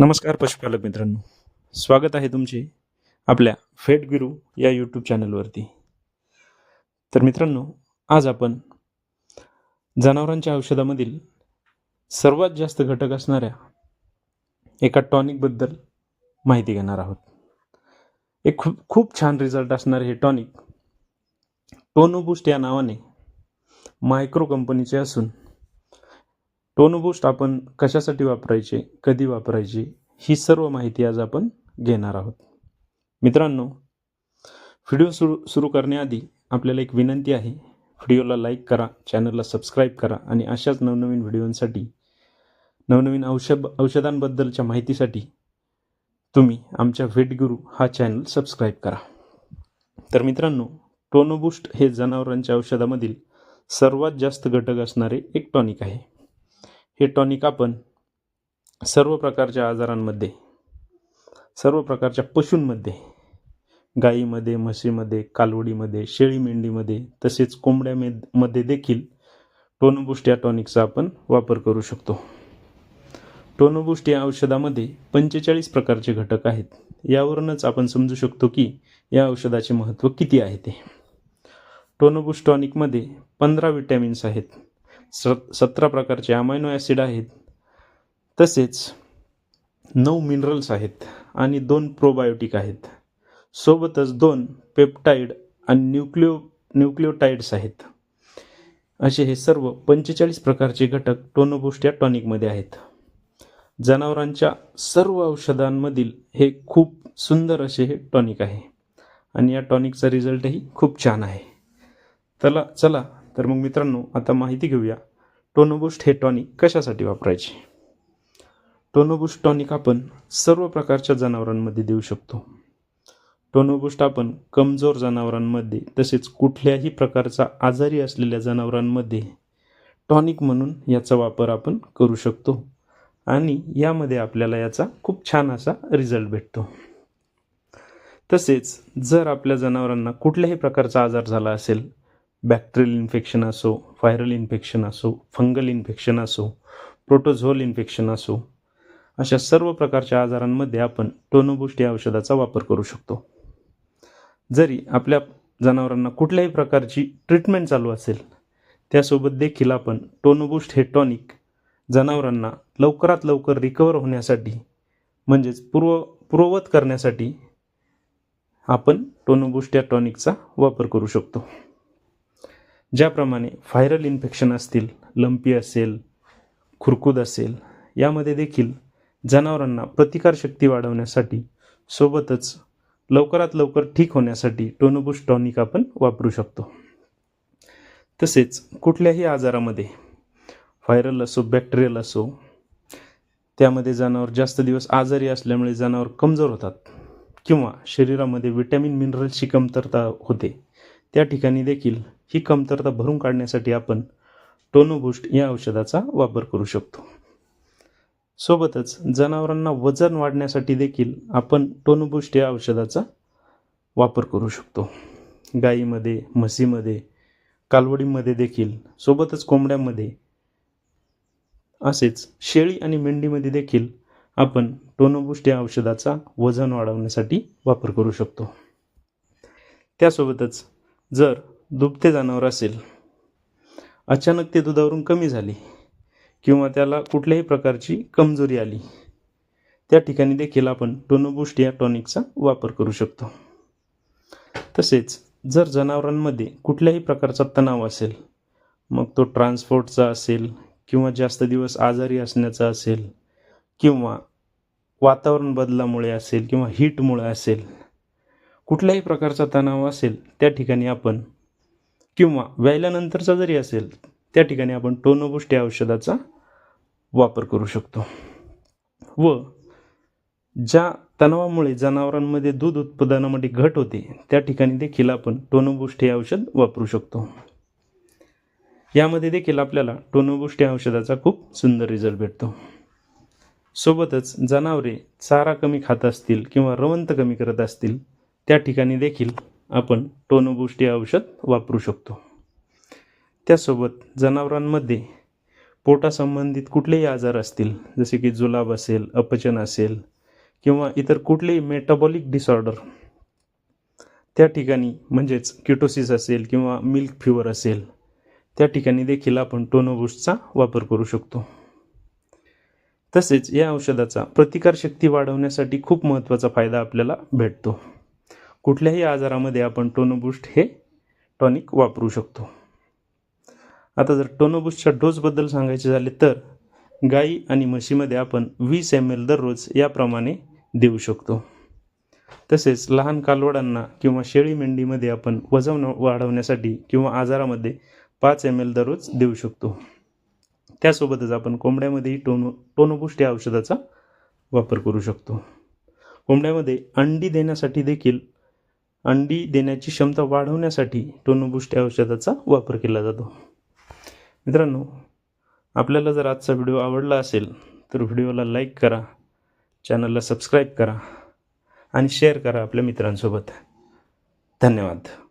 नमस्कार पशुपालक मित्रांनो. स्वागत आहे तुमचे आपल्या फेट गुरु या यूट्यूब चॅनलवरती तर मित्रांनो आज आपण जनावरांच्या औषधामधील सर्वात जास्त घटक असणाऱ्या एका टॉनिकबद्दल माहिती घेणार आहोत. एक खूप खूप छान रिझल्ट असणारे हे टॉनिक टोनोबुस्ट या नावाने मायक्रो कंपनीचे असून टोनबूस्ट आपण कशासाठी वापरायचे कधी वापरायचे ही सर्व माहिती आज आपण घेणार आहोत. मित्रांनो व्हिडिओ सुरू सुरू करण्याआधी आपल्याला एक विनंती आहे. व्हिडिओला लाईक करा चॅनलला सबस्क्राईब करा आणि अशाच नवनवीन व्हिडिओंसाठी नवनवीन औषध औषधांबद्दलच्या माहितीसाठी तुम्ही आमच्या वेटगुरू हा चॅनल सबस्क्राईब करा. तर मित्रांनो टोनोबूस्ट हे जनावरांच्या औषधामधील सर्वात जास्त घटक असणारे एक टॉनिक आहे. हे टॉनिक आपण सर्व प्रकारच्या आजारांमध्ये सर्व प्रकारच्या पशूंमध्ये गाईमध्ये म्हशीमध्ये कालवडीमध्ये शेळी मेंढीमध्ये तसेच कोंबड्यामे मध्ये देखील टोनोबुस्ट या टॉनिकचा आपण वापर करू शकतो. टोनोबुस्ट या औषधामध्ये पंचेचाळीस प्रकारचे घटक आहेत. यावरूनच आपण समजू शकतो की या औषधाचे महत्त्व किती आहे ते. टोनोबुस्ट टॉनिकमध्ये पंधरा विटॅमिन्स आहेत. स सतरा प्रकारचे अमायनो ॲसिड आहेत. तसेच नऊ मिनरल्स आहेत आणि दोन प्रोबायोटिक आहेत. सोबतच दोन पेप्टाईड आणि न्यूक्लिओ न्यूक्लिओटाईड्स आहेत. असे हे सर्व पंचेचाळीस प्रकारचे घटक टोनोबुस्ट या टॉनिकमध्ये आहेत. जनावरांच्या सर्व औषधांमधील हे खूप सुंदर असे हे टॉनिक आहे. आणि या टॉनिकचा रिझल्टही खूप छान आहे. चला चला तर मग मित्रांनो आता माहिती घेऊया. टोनोबुस्ट हे टॉनिक कशासाठी वापरायचे? टोनोबुस्ट टॉनिक आपण सर्व प्रकारच्या जनावरांमध्ये देऊ शकतो. टोनोबुस्ट आपण कमजोर जनावरांमध्ये तसेच कुठल्याही प्रकारचा आजारी असलेल्या जनावरांमध्ये टॉनिक म्हणून याचा वापर आपण करू शकतो आणि यामध्ये आपल्याला याचा खूप छान असा रिझल्ट भेटतो. तसेच जर आपल्या जनावरांना कुठल्याही प्रकारचा आजार झाला असेल बॅक्टेरियल इन्फेक्शन असो व्हायरल इन्फेक्शन असो फंगल इन्फेक्शन असो प्रोटोझोल इन्फेक्शन असो अशा सर्व प्रकारच्या आजारांमध्ये आपण टोनोबुस्ट या औषधाचा वापर करू शकतो. जरी आपल्या जनावरांना कुठल्याही प्रकारची ट्रीटमेंट चालू असेल त्यासोबत देखील आपण टोनोबुस्ट हे टॉनिक जनावरांना लवकरात लवकर रिकवर होण्यासाठी म्हणजेच पूर्व पूर्ववत करण्यासाठी आपण टोनोबुस्ट या टॉनिकचा वापर करू शकतो. ज्याप्रमाणे व्हायरल इन्फेक्शन असतील लंपी असेल खुरकूद असेल यामध्ये देखील जनावरांना प्रतिकारशक्ती वाढवण्यासाठी सोबतच लवकरात लवकर ठीक होण्यासाठी टोनोबुस्ट टॉनिक आपण वापरू शकतो. तसेच कुठल्याही आजारामध्ये व्हायरल असो बॅक्टेरियल असो त्यामध्ये जनावर जास्त दिवस आजारी असल्यामुळे जनावर कमजोर होतात किंवा शरीरामध्ये विटॅमिन मिनरल्सची कमतरता होते त्या ठिकाणी देखील ही कमतरता भरून काढण्यासाठी आपण टोनोबुस्ट या औषधाचा वापर करू शकतो. सोबतच जनावरांना वजन वाढण्यासाठी देखील आपण टोनोबुस्ट या औषधाचा वापर करू शकतो. गाईमध्ये म्हशीमध्ये कालवडीमध्ये देखील सोबतच कोंबड्यामध्ये असेच शेळी आणि मेंढीमध्ये देखील आपण टोनोबुस्ट या औषधाचा वजन वाढवण्यासाठी वापर करू शकतो. त्यासोबतच जर दुभते जनावर असेल अचानक ते दुधावरून कमी झाले किंवा त्याला कुठल्याही प्रकारची कमजोरी आली त्या ठिकाणी देखील आपण टोनोबुस्ट या टॉनिकचा वापर करू शकतो. तसेच जर जनावरांमध्ये कुठल्याही प्रकारचा तणाव असेल मग तो ट्रान्सपोर्टचा असेल किंवा जास्त दिवस आजारी असण्याचा असेल किंवा वातावरण बदलामुळे असेल किंवा हीटमुळे असेल कुठल्याही प्रकारचा तणाव असेल त्या ठिकाणी आपण किंवा व्यायल्यानंतरचा जरी असेल त्या ठिकाणी आपण टोनोबुस्ट या औषधाचा वापर करू शकतो. व ज्या तणावामुळे जनावरांमध्ये दूध उत्पादनामध्ये घट होते त्या ठिकाणी देखील आपण टोनोबुस्ट हे औषध वापरू शकतो. यामध्ये देखील आपल्याला टोनोबुस्ट या औषधाचा खूप सुंदर रिझल्ट भेटतो. सोबतच जनावरे चारा कमी खात असतील किंवा रवंत कमी करत असतील त्या ठिकाणी देखील आपण टोनोबुष्ट हे औषध वापरू शकतो. त्यासोबत जनावरांमध्ये पोटासंबंधित कुठलेही आजार असतील जसे की जुलाब असेल अपचन असेल किंवा इतर कुठलेही मेटाबॉलिक डिसऑर्डर त्या ठिकाणी म्हणजेच किटोसिस असेल किंवा मिल्क फिवर असेल त्या ठिकाणी देखील आपण टोनोबुस्टचा वापर करू शकतो. तसेच या औषधाचा प्रतिकारशक्ती वाढवण्यासाठी खूप महत्त्वाचा फायदा आपल्याला भेटतो. कुठल्याही आजारामध्ये आपण टोनोबुस्ट हे टॉनिक वापरू शकतो. आता जर टोनोबुस्टच्या डोसबद्दल सांगायचे झाले तर गाई आणि म्हशीमध्ये आपण वीस एम एल दररोज याप्रमाणे देऊ शकतो. तसेच लहान कालवडांना किंवा शेळी मेंढीमध्ये आपण वजन वाढवण्यासाठी किंवा आजारामध्ये पाच एम एल दररोज देऊ शकतो. त्यासोबतच आपण कोंबड्यामध्येही टोनो टोनोबुस्ट या औषधाचा वापर करू शकतो. कोंबड्यामध्ये अंडी देण्यासाठी देखील अंडी देण्याची क्षमता वाढवण्यासाठी टोनोबुस्ट या औषधाचा वापर केला जातो. मित्रांनो आपल्याला जर आजचा व्हिडिओ आवडला असेल तर व्हिडिओला लाईक करा चॅनलला सबस्क्राईब करा आणि शेअर करा आपल्या मित्रांसोबत. धन्यवाद.